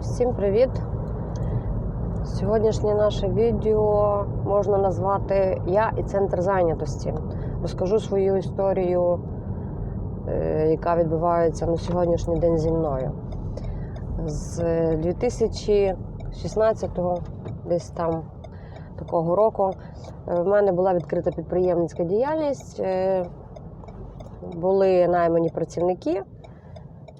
Всім привіт! Сьогоднішнє наше відео можна назвати Я і центр зайнятості. Розкажу свою історію, е, яка відбувається на сьогоднішній день зі мною. З 2016-го, десь там такого року, е, в мене була відкрита підприємницька діяльність, е, були наймані працівники.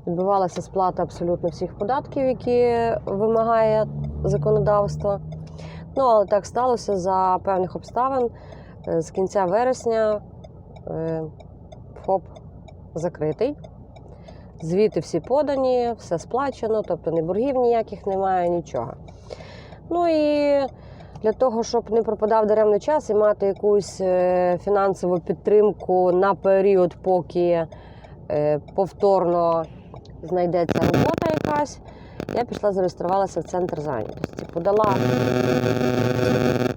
Відбувалася сплата абсолютно всіх податків, які вимагає законодавство. Ну, але так сталося за певних обставин. Е, З кінця вересня е, ФОП закритий. Звіти всі подані, все сплачено, тобто ні боргів ніяких немає, нічого. Ну і для того, щоб не пропадав даремно час і мати якусь е, фінансову підтримку на період, поки повторно знайдеться робота якась, я пішла зареєструвалася в центр зайнятості. Подала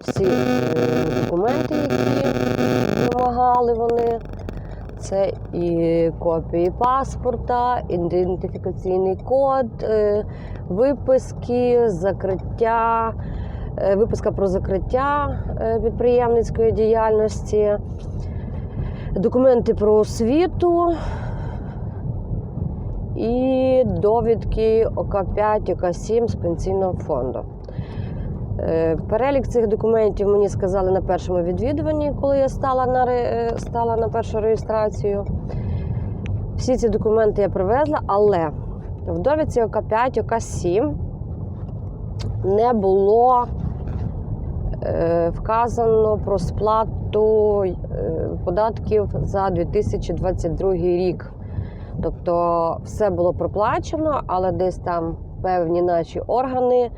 всі е, документи, які вимагали вони. Це і копії паспорта, ідентифікаційний код, е, виписки, закриття, е, виписка про закриття підприємницької діяльності, документи про освіту і довідки ОК5, ОК7 з пенсійного фонду. Е, Перелік цих документів мені сказали на першому відвідуванні, коли я стала на, е, стала на першу реєстрацію. Всі ці документи я привезла, але в довідці ОК5, ОК7 не було е, вказано про сплату податків за 2022 рік. Тобто все було проплачено, але десь там певні наші органи,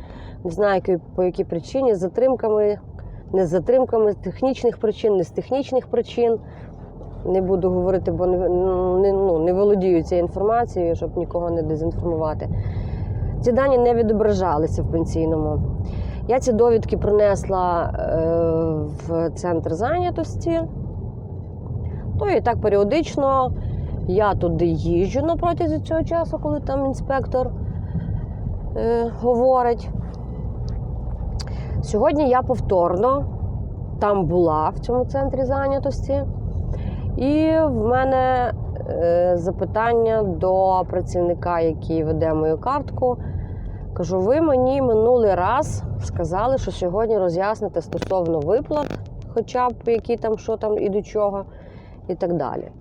не знаю по якій причині, з затримками, не з затримками, з технічних причин, не з технічних причин. Не буду говорити, бо не, не, ну, не володію цією інформацією, щоб нікого не дезінформувати. Ці дані не відображалися в пенсійному. Я ці довідки принесла е, в центр зайнятості. То і так періодично я туди їжджу на протязі цього часу, коли там інспектор е, говорить. Сьогодні я повторно там була в цьому центрі зайнятості, і в мене е, запитання до працівника, який веде мою картку. Кажу, ви мені минулий раз сказали, що сьогодні роз'ясните стосовно виплат, хоча б які там, що там і до чого, і так далі.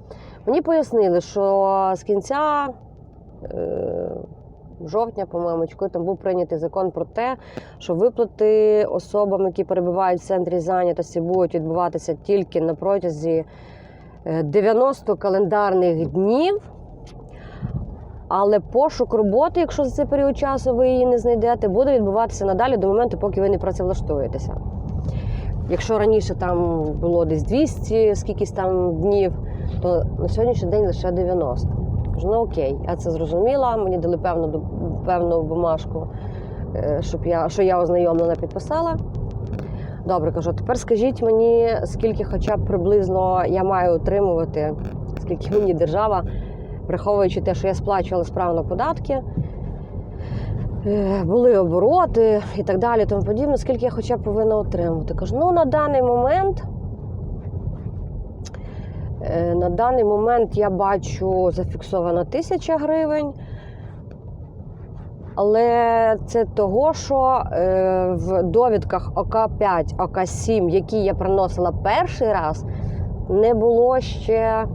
Мені пояснили, що з кінця е, жовтня, по-моєму, там був прийнятий закон про те, що виплати особам, які перебувають в центрі зайнятості, будуть відбуватися тільки на протязі е, 90 календарних днів. Але пошук роботи, якщо за цей період часу ви її не знайдете, буде відбуватися надалі до моменту, поки ви не працевлаштуєтеся. Якщо раніше там було десь 200 скількись там днів, то на сьогоднішній день лише 90. Кажу, ну окей, я це зрозуміла. Мені дали певну певну бумажку, е, щоб я, що я ознайомлена, підписала. Добре, кажу, тепер скажіть мені, скільки хоча б приблизно я маю отримувати, скільки мені держава, враховуючи те, що я сплачувала справно податки, е, були обороти і так далі, тому подібне, скільки я хоча б повинна отримувати. Кажу, ну на даний момент. Е, На даний момент я бачу зафіксовано тисяча гривень. Але це того, що е, в довідках ОК5, ОК7, які я приносила перший раз, не було ще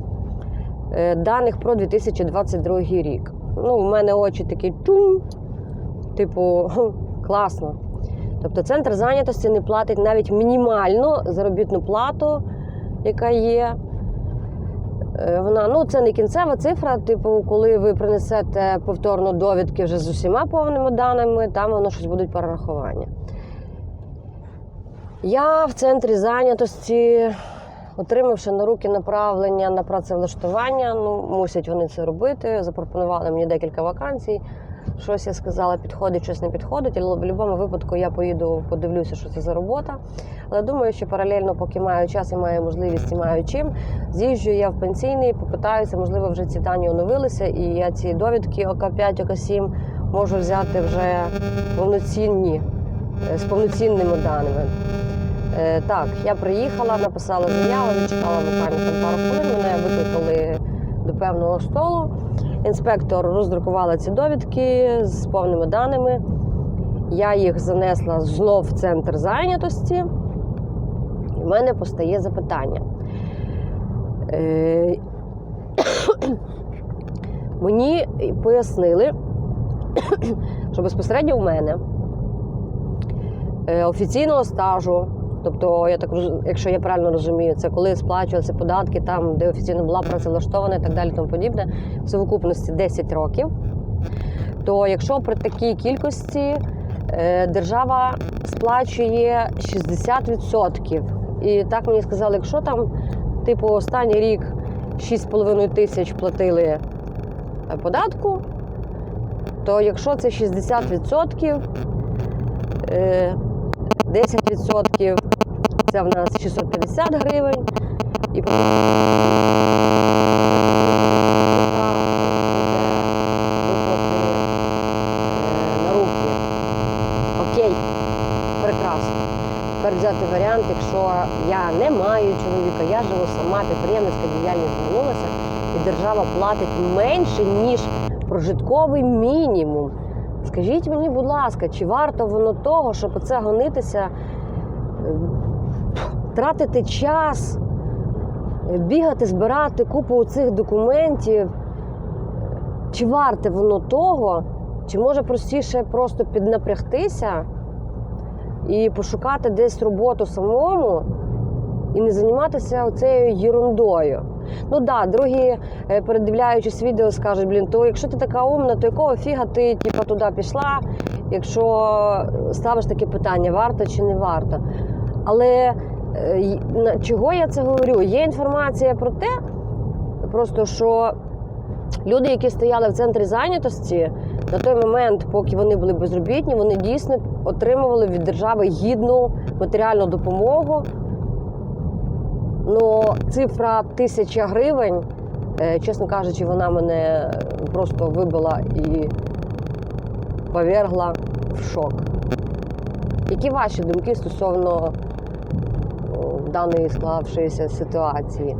е, даних про 2022 рік. Ну, у мене очі такі чум, типу, «Хм, класно. Тобто центр зайнятості не платить навіть мінімальну заробітну плату, яка є. Е, Вона ну це не кінцева цифра. Типу, коли ви принесете повторно довідки вже з усіма повними даними, там воно щось будуть перерахування. Я в центрі зайнятості, отримавши на руки направлення на працевлаштування, ну мусять вони це робити. Запропонували мені декілька вакансій. Щось я сказала, підходить, щось не підходить. Але в будь-якому випадку я поїду, подивлюся, що це за робота. Але думаю, що паралельно, поки маю час і маю можливість і маю чим, з'їжджу я в пенсійний, попитаюся, можливо, вже ці дані оновилися, і я ці довідки ОК5, ОК7 можу взяти вже повноцінні, е, з повноцінними даними. Е, Так, я приїхала, написала заяву, відчекала буквально там пару хвилин. Мене викликали до певного столу. Інспектор роздрукувала ці довідки з повними даними. Я їх занесла знов в центр зайнятості. І в мене постає запитання. Е, Мені пояснили, що безпосередньо в мене е, офіційного стажу, тобто, я так якщо я правильно розумію, це коли сплачувалися податки там, де офіційно була працевлаштована і так далі, тому подібне, в совокупності 10 років. То якщо при такій кількості е, держава сплачує 60%. І так мені сказали, якщо там, типу, останній рік 6,5 тисяч платили е, податку, то якщо це 60%, е, 10% це в нас 650 гривень. І на руки. Окей, прекрасно. Тепер взяти варіант, якщо я не маю чоловіка, я живу сама, підприємницька діяльність звернулася, і держава платить менше, ніж прожитковий мінімум. Скажіть мені, будь ласка, чи варто воно того, щоб оце гонитися, е, тратити час, бігати, збирати купу цих документів? Чи варте воно того, чи може простіше просто піднапрягтися і пошукати десь роботу самому і не займатися оцею єрундою? Ну да, другі, е, передивляючись відео, скажуть, блін, то якщо ти така умна, то якого фіга ти типу, туди пішла, якщо ставиш таке питання, варто чи не варто. Але чого я це говорю? Є інформація про те, просто що люди, які стояли в центрі зайнятості, на той момент, поки вони були безробітні, вони дійсно отримували від держави гідну матеріальну допомогу. Ну, цифра тисяча гривень, е, чесно кажучи, вона мене просто вибила і повергла в шок. Які ваші думки стосовно даної склавшоїся ситуації?